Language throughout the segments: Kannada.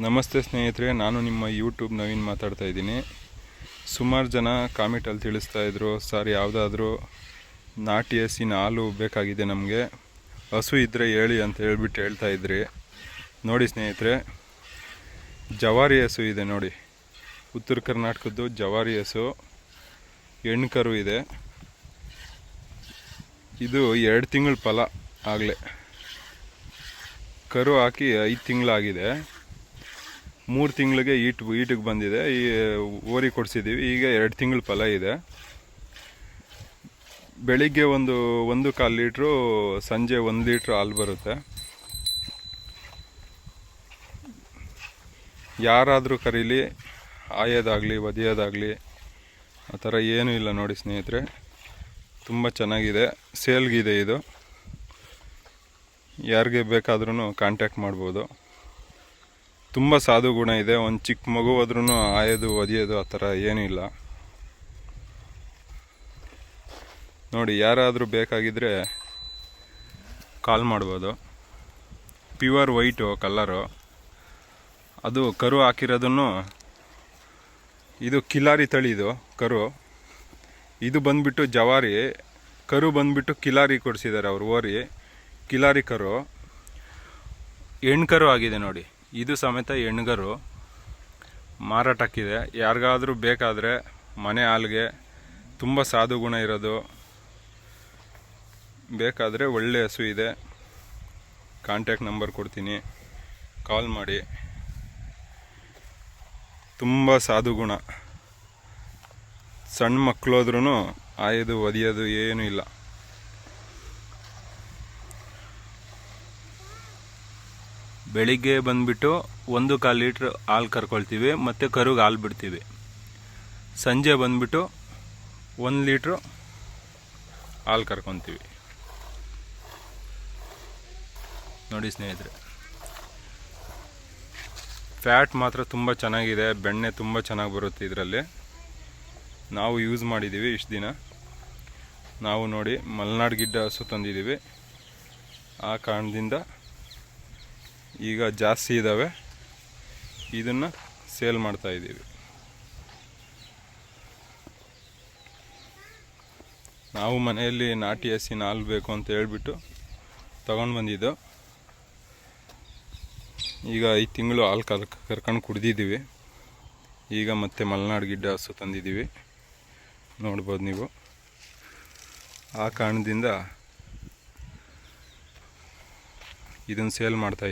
ನಮಸ್ತೆ ಸ್ನೇಹಿತರೆ, ನಾನು ನಿಮ್ಮ ಯೂಟ್ಯೂಬ್ ನವೀನ್ ಮಾತಾಡ್ತಾ ಇದ್ದೀನಿ. ಸುಮಾರು ಜನ ಕಾಮೆಂಟಲ್ಲಿ ತಿಳಿಸ್ತಾ ಇದ್ರು, ಸರ್, ಯಾವುದಾದ್ರೂ ನಾಟಿ ಹಸಿನ ಹಾಲು ಬೇಕಾಗಿದೆ ನಮಗೆ. ಹಸು ಇದ್ದರೆ ಹೇಳಿ ಅಂತ ಹೇಳ್ಬಿಟ್ಟು ಹೇಳ್ತಾ ಇದ್ರಿ. ನೋಡಿ ಸ್ನೇಹಿತರೆ, ಜವಾರಿ ಹಸು ಇದೆ ನೋಡಿ. ಉತ್ತರ ಕರ್ನಾಟಕದ್ದು ಜವಾರಿ ಹಸು. ಹೆಣ್ಕರು ಕರು ಇದೆ. ಇದು ಎರಡು ತಿಂಗಳ ಫಲ ಆಗಲೇ. ಕರು ಹಾಕಿ ಐದು ತಿಂಗಳಾಗಿದೆ ಮೂರು ತಿಂಗಳಿಗೆ ಈಟ್, ಈಟಿಗೆ ಬಂದಿದೆ. ಈ, ಓರಿ ಕೊಡಿಸಿದ್ದೀವಿ. ಈಗ ಎರಡು ತಿಂಗಳು ಫಲ ಇದೆ. ಬೆಳಿಗ್ಗೆ ಒಂದು ಒಂದು ಕಾಲು ಲೀಟ್ರು, ಸಂಜೆ ಒಂದು ಲೀಟ್ರ್ ಹಾಲು ಬರುತ್ತೆ. ಯಾರಾದರೂ ಕರೀಲಿ ಆಯೋದಾಗಲಿ ಒದೆಯೋದಾಗಲಿ, ಆ ಥರ ಏನೂ ಇಲ್ಲ ನೋಡಿ ಸ್ನೇಹಿತರೆ. ತುಂಬ ಚೆನ್ನಾಗಿದೆ. ಸೇಲ್ಗಿದೆ ಇದು. ಯಾರಿಗೆ ಬೇಕಾದ್ರೂ ಕಾಂಟ್ಯಾಕ್ಟ್ ಮಾಡ್ಬೋದು. ತುಂಬ ಸಾಧು ಗುಣ ಇದೆ. ಒಂದು ಚಿಕ್ಕ ಮಗು ಹೋದ್ರೂ ಆಯೋದು, ಒದಿಯೋದು ಆ ಥರ ಏನಿಲ್ಲ ನೋಡಿ, ಯಾರಾದರೂ ಬೇಕಾಗಿದ್ದರೆ ಕಾಲ್ ಮಾಡ್ಬೋದು. Pure white colour. ಅದು ಕರು ಹಾಕಿರೋದನ್ನು ಇದು ಕಿಲಾರಿ ತಳಿ ಇದು, ಕರು. ಇದು ಬಂದ್ಬಿಟ್ಟು ಜವಾರಿ. ಕರು ಬಂದ್ಬಿಟ್ಟು ಕಿಲಾರಿ ಕೊಡಿಸಿದ್ದಾರೆ ಅವ್ರು ಓರಿ. ಕಿಲಾರಿ ಕರು. ಹೆಣ್ಕರು ಆಗಿದೆ ನೋಡಿ. ಇದು ಸಮೇತ ಹೆಣ್ಗರು ಮಾರಾಟಕ್ಕಿದೆ. ಯಾರಿಗಾದರೂ ಬೇಕಾದರೆ ಮನೆ ಹಾಲಿಗೆ ತುಂಬ ಸಾಧು ಗುಣ ಇರೋದು. ಬೇಕಾದರೆ ಒಳ್ಳೆ ಹಸು ಇದೆ. ಕಾಂಟ್ಯಾಕ್ಟ್ ನಂಬರ್ ಕೊಡ್ತೀನಿ. ಕಾಲ್ ಮಾಡಿ. ತುಂಬ ಸಾಧು ಗುಣ. ಸಣ್ಣ ಮಕ್ಕಳು ಹೋದ್ರೂ ಆಯೋದು ಒದಿಯೋದು ಏನೂ ಇಲ್ಲ. ಬೆಳಿಗ್ಗೆ ಬಂದ್ಬಿಟ್ಟು ಒಂದು ಕಾಲು ಲೀಟ್ರ್ ಹಾಲು ಕರ್ಕೊಳ್ತೀವಿ, ಮತ್ತು ಕರುಗೆ ಹಾಲು ಬಿಡ್ತೀವಿ. ಸಂಜೆ ಬಂದ್ಬಿಟ್ಟು ಒಂದು ಲೀಟ್ರು ಹಾಲು ಕರ್ಕೊತೀವಿ. ನೋಡಿ ಸ್ನೇಹಿತರೆ, ಫ್ಯಾಟ್ ಮಾತ್ರ ತುಂಬ ಚೆನ್ನಾಗಿದೆ, ಬೆಣ್ಣೆ ತುಂಬ ಚೆನ್ನಾಗಿ ಬರುತ್ತೆ ಇದರಲ್ಲಿ. ನಾವು ಯೂಸ್ ಮಾಡಿದ್ದೀವಿ ಇಷ್ಟು ದಿನ. ನಾವು ನೋಡಿ ಮಲೆನಾಡು ಗಿಡ್ಡ ಹಸು ತಂದಿದ್ದೀವಿ ಆ ಕಾರಣದಿಂದ ಈಗ ಜಾಸ್ತಿ ಇದ್ದಾವೆ ಇದನ್ನು ಸೇಲ್ ಮಾಡ್ತಾ ಇದ್ದೀವಿ. ನಾವು ಮನೆಯಲ್ಲಿ ನಾಟಿ ಹಸಿನ ಹಾಲು ಬೇಕು ಅಂತ ಹೇಳ್ಬಿಟ್ಟು ತಗೊಂಡು ಬಂದಿದ್ದು. ಈಗ ಐದು ತಿಂಗಳು ಹಾಲು ಕಲ್, ಕರ್ಕೊಂಡು ಕುಡಿದಿದ್ದೀವಿ. ಈಗ ಮತ್ತೆ ಮಲೆನಾಡು ಗಿಡ್ಡ ಹಸು ತಂದಿದ್ದೀವಿ. ನೋಡ್ಬೋದು ನೀವು. ಆ ಕಾರಣದಿಂದ ಇದನ್ನು ಸೇಲ್ ಮಾಡ್ತಾ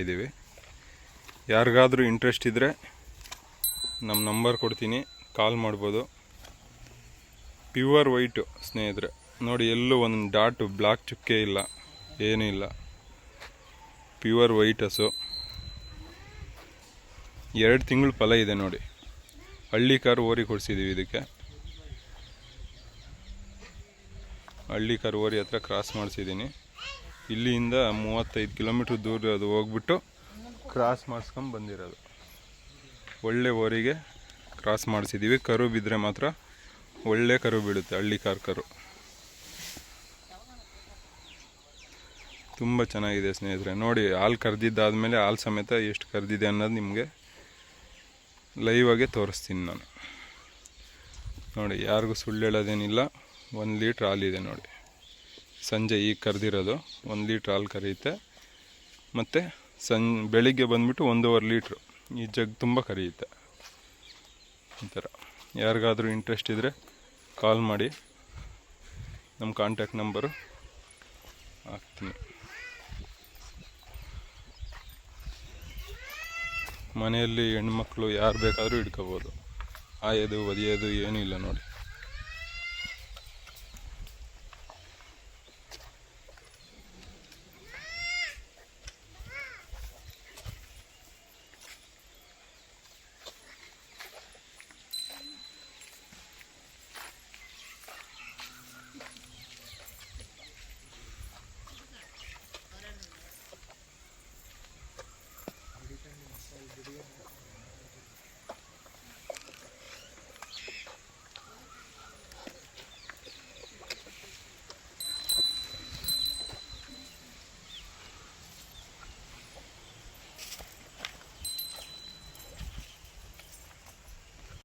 ಯಾರಿಗಾದರೂ ಇಂಟ್ರೆಸ್ಟ್ ಇದ್ದರೆ ನಮ್ಮ ನಂಬರ್ ಕೊಡ್ತೀನಿ ಕಾಲ್ ಮಾಡ್ಬೋದು. ಪ್ಯೂವರ್ ವೈಟು ಸ್ನೇಹಿತರೆ, ನೋಡಿ ಎಲ್ಲೂ ಒಂದು ಡಾಟು ಬ್ಲಾಕ್ ಚುಕ್ಕೆ ಇಲ್ಲ, ಏನೂ ಇಲ್ಲ. ಪ್ಯೂರ್ ವೈಟ್ ಹಸು. ಎರಡು ತಿಂಗಳು ಫಲ ಇದೆ ನೋಡಿ. ಹಳ್ಳಿ ಕಾರು ಓರಿ ಕೊಡಿಸಿದ್ದೀವಿ ಇದಕ್ಕೆ. ಹಳ್ಳಿ ಕಾರು ಓರಿ ಹತ್ರ ಕ್ರಾಸ್ ಮಾಡಿಸಿದ್ದೀನಿ ಇಲ್ಲಿಂದ ಮೂವತ್ತೈದು ಕಿಲೋಮೀಟ್ರ್ ದೂರ ಅದು ಹೋಗ್ಬಿಟ್ಟು ಕ್ರಾಸ್ ಮಾಡಿಸ್ಕೊಂಡು ಬಂದಿರೋದು. ಒಳ್ಳೆ ಓರಿಗೆ ಕ್ರಾಸ್ ಮಾಡಿಸಿದ್ದೀವಿ ಕರು ಬಿದ್ದರೆ ಮಾತ್ರ ಒಳ್ಳೆ ಕರು ಬೀಳುತ್ತೆ ಹಳ್ಳಿ ಕಾರ್. ಕರು ತುಂಬ ಚೆನ್ನಾಗಿದೆ ಸ್ನೇಹಿತರೆ. ನೋಡಿ, ಹಾಲು ಕರೆದಿದ್ದಾದಮೇಲೆ ಹಾಲು ಸಮೇತ ಎಷ್ಟು ಕರೆದಿದೆ ಅನ್ನೋದು ನಿಮಗೆ ಲೈವಾಗೆ ತೋರಿಸ್ತೀನಿ ನಾನು. ನೋಡಿ, ಯಾರಿಗೂ ಸುಳ್ಳು ಹೇಳೋದೇನಿಲ್ಲ. ಒಂದು ಲೀಟ್ರ್ ಹಾಲಿದೆ ನೋಡಿ. ಸಂಜೆ ಈಗ ಕರೆದಿರೋದು, ಒಂದು ಲೀಟ್ರ್ ಹಾಲು ಕರೆಯುತ್ತೆ. ಮತ್ತು ಸಂ, ಬೆಳಿಗ್ಗೆ ಬಂದುಬಿಟ್ಟು ಒಂದೂವರೆ ಲೀಟ್ರು. ಈ ಜಗ್ ತುಂಬ ಕರೆಯುತ್ತೆ. ಈ ಥರ ಯಾರಿಗಾದರೂ ಇಂಟ್ರೆಸ್ಟ್ ಇದ್ದರೆ ಕಾಲ್ ಮಾಡಿ. ನಮ್ಮ ಕಾಂಟ್ಯಾಕ್ಟ್ ನಂಬರು ಹಾಕ್ತೀನಿ. ಮನೆಯಲ್ಲಿ ಹೆಣ್ಮಕ್ಳು ಯಾರು ಬೇಕಾದರೂ ಇಟ್ಕೋಬೋದು ಆಯೋದು ಒದೆಯೋದು, ಏನೂ ಇಲ್ಲ ನೋಡಿ. video.